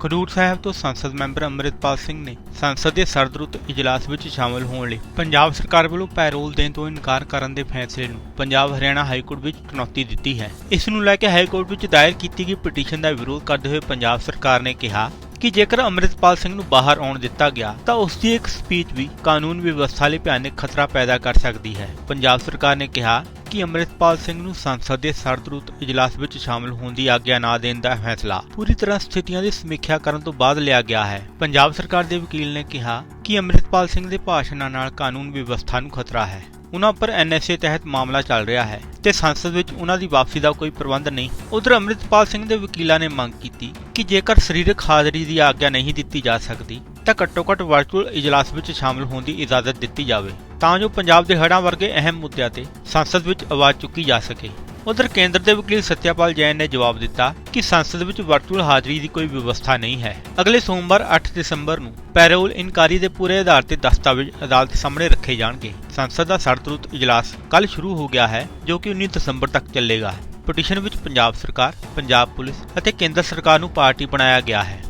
ਖਡੂਰ ਸਾਹਿਬ ਤੋਂ ਸੰਸਦ ਮੈਂਬਰ ਅੰਮ੍ਰਿਤਪਾਲ ਸਿੰਘ ਨੇ ਸੰਸਦ ਦੇ ਸਰਦਰੁੱਤ ਇਜਲਾਸ ਵਿੱਚ ਸ਼ਾਮਲ ਹੋਣ ਲਈ ਪੰਜਾਬ ਸਰਕਾਰ ਵੱਲੋਂ ਪੈਰੋਲ ਦੇਣ ਤੋਂ ਇਨਕਾਰ ਕਰਨ ਦੇ ਫੈਸਲੇ ਨੂੰ ਪੰਜਾਬ ਹਰਿਆਣਾ ਹਾਈ ਕੋਰਟ ਵਿੱਚ ਚੁਣੌਤੀ ਦਿੱਤੀ ਹੈ। ਇਸ ਨੂੰ ਲੈ ਕੇ ਹਾਈ ਕੋਰਟ ਵਿੱਚ ਦਾਇਰ ਕੀਤੀ ਗਈ ਪਟੀਸ਼ਨ ਦਾ ਵਿਰੋਧ ਕਰਦੇ ਹੋਏ ਪੰਜਾਬ ਸਰਕਾਰ ਨੇ ਕਿਹਾ ਕਿ ਜੇਕਰ ਅੰਮ੍ਰਿਤਪਾਲ ਸਿੰਘ ਨੂੰ ਬਾਹਰ ਆਉਣ ਦਿੱਤਾ ਗਿਆ ਤਾਂ ਉਸ ਦੀ ਇੱਕ ਸਪੀਚ ਵੀ ਕਾਨੂੰਨ ਵਿਵਸਥਾ ਲਈ ਭਿਆਨਕ ਖਤਰਾ ਪੈਦਾ ਕਰ ਸਕਦੀ ਹੈ। ਪੰਜਾਬ ਸਰਕਾਰ ਨੇ ਕਿਹਾ ਕਿ ਅੰਮ੍ਰਿਤਪਾਲ ਸਿੰਘ ਨੂੰ ਸੰਸਦ ਦੇ ਸਰਦਰੂਤ ਇਜਲਾਸ ਵਿੱਚ ਸ਼ਾਮਲ ਹੋਣ ਦੀ ਆਗਿਆ ਨਾ ਦੇਣ ਦਾ ਫੈਸਲਾ। ਪੂਰੀ ਤਰ੍ਹਾਂ ਸਥਿਤੀਆਂ ਦੀ ਸਮੀਖਿਆ ਕਰਨ ਤੋਂ ਬਾਅਦ ਲਿਆ ਗਿਆ ਹੈ। ਪੰਜਾਬ ਸਰਕਾਰ ਦੇ ਵਕੀਲ ਨੇ ਕਿਹਾ ਕਿ ਅੰਮ੍ਰਿਤਪਾਲ ਸਿੰਘ ਦੇ ਭਾਸ਼ਣਾਂ ਨਾਲ ਕਾਨੂੰਨ ਵਿਵਸਥਾ ਨੂੰ ਖਤਰਾ ਹੈ। ਉਨ੍ਹਾਂ ਉੱਪਰ ਐਨਐਸਏ ਤਹਿਤ ਮਾਮਲਾ ਚੱਲ ਰਿਹਾ ਹੈ ਤੇ ਸੰਸਦ ਵਿੱਚ ਉਹਨਾਂ ਦੀ ਵਾਪਸੀ ਦਾ ਕੋਈ ਪ੍ਰਬੰਧ ਨਹੀਂ। ਉਧਰ ਅੰਮ੍ਰਿਤਪਾਲ ਸਿੰਘ ਦੇ ਵਕੀਲਾਂ ਨੇ ਮੰਗ ਕੀਤੀ ਕਿ ਜੇਕਰ ਸਰੀਰਕ ਹਾਜ਼ਰੀ ਦੀ ਆਗਿਆ ਨਹੀਂ ਦਿੱਤੀ ਜਾ ਸਕਦੀ, ਤਾਂ ਘੱਟੋ-ਘੱਟ ਵਰਚੁਅਲ ਇਜਲਾਸ ਵਿੱਚ ਸ਼ਾਮਲ ਹੋਣ ਦੀ ਇਜਾਜ਼ਤ ਦਿੱਤੀ ਜਾਵੇ। ਤਾਂ ਜੋ ਪੰਜਾਬ ਦੇ ਹੜ੍ਹਾਂ ਵਰਗੇ ਅਹਿਮ ਮੁੱਦਿਆਂ ਤੇ ਸੰਸਦ ਵਿੱਚ ਆਵਾਜ਼ ਚੁੱਕੀ ਜਾ ਸਕੇ। ਉਧਰ ਕੇਂਦਰ ਦੇ ਵਕੀਲ ਸਤਿਆਪਾਲ ਜੈਨ ਨੇ ਜਵਾਬ ਦਿੱਤਾ ਕਿ ਸੰਸਦ ਵਿੱਚ ਵਰਚੁਅਲ ਹਾਜ਼ਰੀ ਦੀ ਕੋਈ ਵਿਵਸਥਾ ਨਹੀਂ ਹੈ। ਅਗਲੇ ਸੋਮਵਾਰ 8 ਦਸੰਬਰ ਨੂੰ ਪੈਰੋਲ ਇਨਕਾਰੀ ਦੇ ਪੂਰੇ ਆਧਾਰ ਤੇ ਦਸਤਾਵੇਜ਼ ਅਦਾਲਤ ਸਾਹਮਣੇ ਰੱਖੇ ਜਾਣਗੇ। ਸੰਸਦ ਦਾ ਸਰਦਰੁੱਤ ਇਜਲਾਸ ਕੱਲ ਸ਼ੁਰੂ ਹੋ ਗਿਆ ਹੈ, ਜੋ ਕਿ 19 ਦਸੰਬਰ ਤੱਕ ਚੱਲੇਗਾ। ਪਟੀਸ਼ਨ ਵਿੱਚ ਪੰਜਾਬ ਸਰਕਾਰ, ਪੰਜਾਬ ਪੁਲਿਸ ਅਤੇ ਕੇਂਦਰ ਸਰਕਾਰ ਨੂੰ ਪਾਰਟੀ ਬਣਾਇਆ ਗਿਆ ਹੈ।